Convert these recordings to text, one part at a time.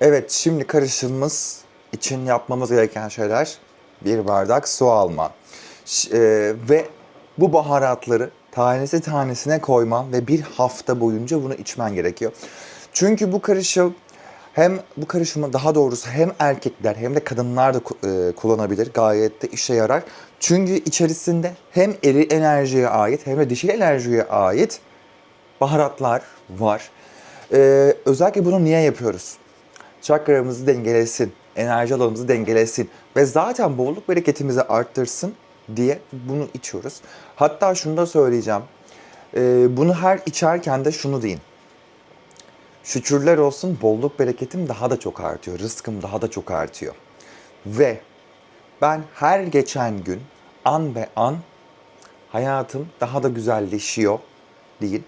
Evet, şimdi karışımımız için yapmamız gereken şeyler bir bardak su alma. E, ve bu baharatları tanesi tanesine koyman ve bir hafta boyunca bunu içmen gerekiyor. Çünkü bu karışım hem bu karışımı daha doğrusu hem erkekler hem de kadınlar da e, kullanabilir. Gayet de işe yarar. Çünkü içerisinde hem eri enerjiye ait hem de dişil enerjiye ait baharatlar var. Ee, özellikle bunu niye yapıyoruz? Çakramızı dengelesin, enerji alanımızı dengelesin ve zaten bolluk bereketimizi arttırsın diye bunu içiyoruz. Hatta şunu da söyleyeceğim. Ee, bunu her içerken de şunu deyin. Şükürler olsun bolluk bereketim daha da çok artıyor. Rızkım daha da çok artıyor. Ve ben her geçen gün an be an hayatım daha da güzelleşiyor değil.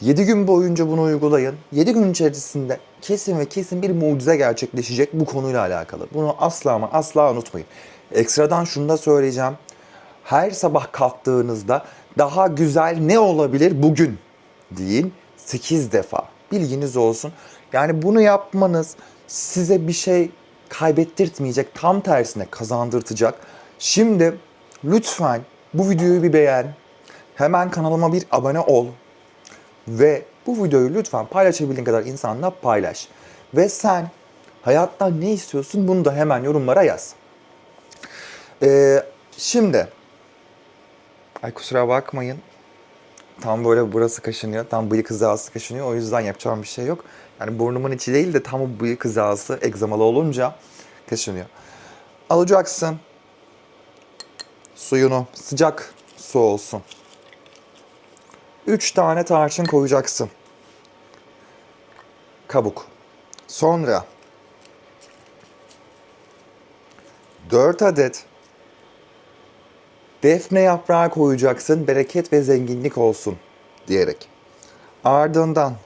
7 gün boyunca bunu uygulayın. 7 gün içerisinde kesin ve kesin bir mucize gerçekleşecek bu konuyla alakalı. Bunu asla ama asla unutmayın. Ekstradan şunu da söyleyeceğim. Her sabah kalktığınızda daha güzel ne olabilir bugün deyin 8 defa. Bilginiz olsun. Yani bunu yapmanız size bir şey kaybettirtmeyecek. Tam tersine kazandırtacak. Şimdi lütfen bu videoyu bir beğen. Hemen kanalıma bir abone ol. Ve bu videoyu lütfen paylaşabildiğin kadar insanla paylaş. Ve sen hayattan ne istiyorsun bunu da hemen yorumlara yaz. Ee, şimdi ay kusura bakmayın. Tam böyle burası kaşınıyor. Tam bıyık hizası kaşınıyor. O yüzden yapacağım bir şey yok. Yani burnumun içi değil de tam bu bıyık hizası egzamalı olunca kaşınıyor. Alacaksın. Suyunu sıcak su olsun. 3 tane tarçın koyacaksın. Kabuk. Sonra 4 adet defne yaprağı koyacaksın. Bereket ve zenginlik olsun diyerek. Ardından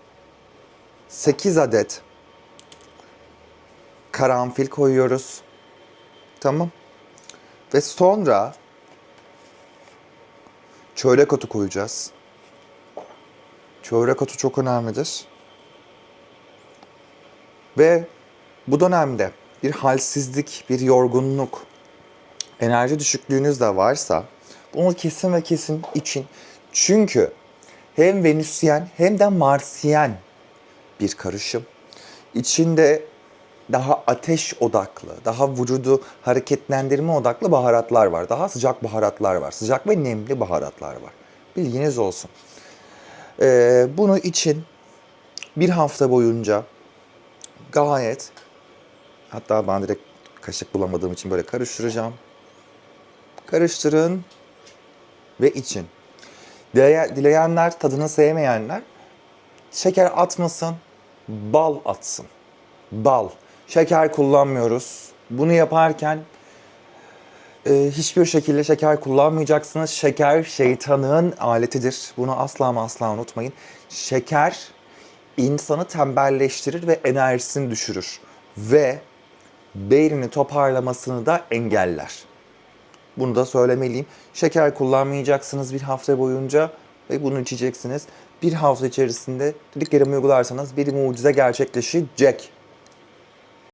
8 adet karanfil koyuyoruz. Tamam. Ve sonra çörek otu koyacağız. Çörek otu çok önemlidir. Ve bu dönemde bir halsizlik, bir yorgunluk, enerji düşüklüğünüz de varsa bunu kesin ve kesin için. Çünkü hem Venüsyen hem de Marsyen bir karışım. İçinde daha ateş odaklı, daha vücudu hareketlendirme odaklı baharatlar var. Daha sıcak baharatlar var. Sıcak ve nemli baharatlar var. Bilginiz olsun. Ee, bunu için bir hafta boyunca gayet hatta ben direkt kaşık bulamadığım için böyle karıştıracağım. Karıştırın ve için. Dile- Dileyenler, tadını sevmeyenler şeker atmasın, bal atsın. Bal. Şeker kullanmıyoruz. Bunu yaparken e, hiçbir şekilde şeker kullanmayacaksınız. Şeker şeytanın aletidir. Bunu asla ama asla unutmayın. Şeker insanı tembelleştirir ve enerjisini düşürür. Ve beynini toparlamasını da engeller. Bunu da söylemeliyim. Şeker kullanmayacaksınız bir hafta boyunca ve bunu içeceksiniz. Bir hafta içerisinde dediklerimi uygularsanız bir mucize gerçekleşecek.